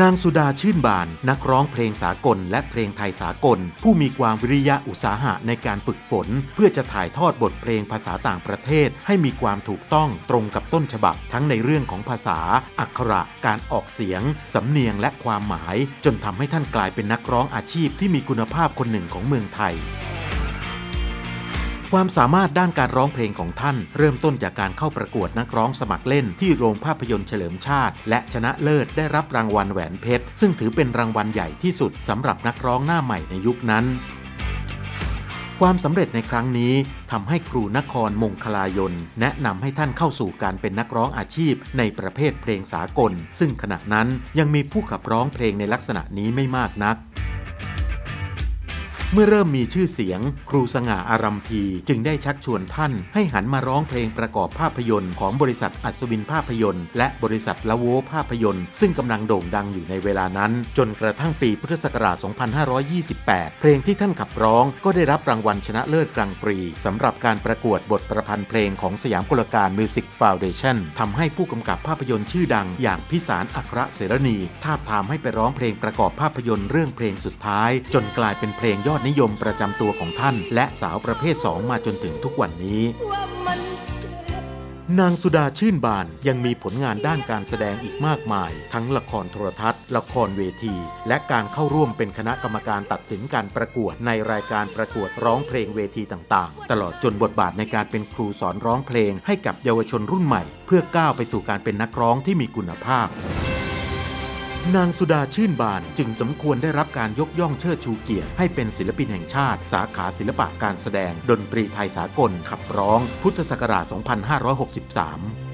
นางสุดาชื่นบาน นักร้องเพลงสากลและเพลงไทยสากล ผู้มีความวิริยะอุตสาหะในการฝึกฝน เพื่อจะถ่ายทอดบทเพลงภาษาต่างประเทศ ให้มีความถูกต้องตรงกับต้นฉบับ ทั้งในเรื่องของภาษา อักขระ การออกเสียง สำเนียงและความหมาย จนทำให้ท่านกลายเป็นนักร้องอาชีพที่มีคุณภาพคนหนึ่งของเมืองไทย ความสามารถด้านการร้องเพลงของท่าน เริ่มต้นจากการเข้าประกวดนักร้องสมัครเล่นที่โรงภาพยนตร์เฉลิมชาติ และชนะเลิศได้รับรางวัลแหวนเพชร ซึ่งถือเป็นรางวัลใหญ่ที่สุดสำหรับนักร้องหน้าใหม่ในยุคนั้นความสำเร็จในครั้งนี้ทำให้ครูนครมงคลายน แนะนำให้ท่านเข้าสู่การเป็นนักร้องอาชีพในประเภทเพลงสากล ซึ่งขณะนั้นยังมีผู้ขับร้องเพลงในลักษณะนี้ไม่มากนัก เมื่อเริ่มมีชื่อเสียง ครูสง่าอารัมพีจึงได้ชักชวนท่าน ให้หันมาร้องเพลงประกอบภาพยนตร์ของบริษัทอัศวินภาพยนตร์ และบริษัทละโวภาพยนตร์ ซึ่งกำลังโด่งดังอยู่ในเวลานั้น จนกระทั่งปีพุทธศักราช 2528 เพลงที่ท่านขับร้องก็ได้รับรางวัลชนะเลิศกลางปรีสำหรับการประกวดบทประพันธ์เพลงของสยามกลการมิวสิกฟาวเดชั่นทำให้ผู้กำกับภาพยนตร์ชื่อดัง อย่างพิสารอัครเสรณีทาบทามให้ไปร้องเพลงประกอบภาพยนตร์เรื่องเพลงสุดท้าย จนกลายเป็นเพลงยอดนิยมประจำตัวของท่าน และสาวประเภท2มาจนถึงทุกวันนี้นนางสุดาชื่นบานยังมีผลงานด้านการแสดงอีกมากมาย ทั้งละครโทรทัศน์ ละครเวที และการเข้าร่วมเป็นคณะกรรมการตัดสินการประกวดในรายการประกวดร้องเพลงเวทีต่างๆ ตลอดจนบทบาทในการเป็นครูสอนร้องเพลงให้กับเยาวชนรุ่นใหม่ เพื่อก้าวไปสู่การเป็นนักร้องที่มีคุณภาพ นางสุดาชื่นบานจึงสมควรได้รับการยกย่องเชิดชูเกียรติให้เป็นศิลปินแห่งชาติ สาขาศิลปะการแสดง ดนตรีไทยสากล ขับร้อง พุทธศักราช 2563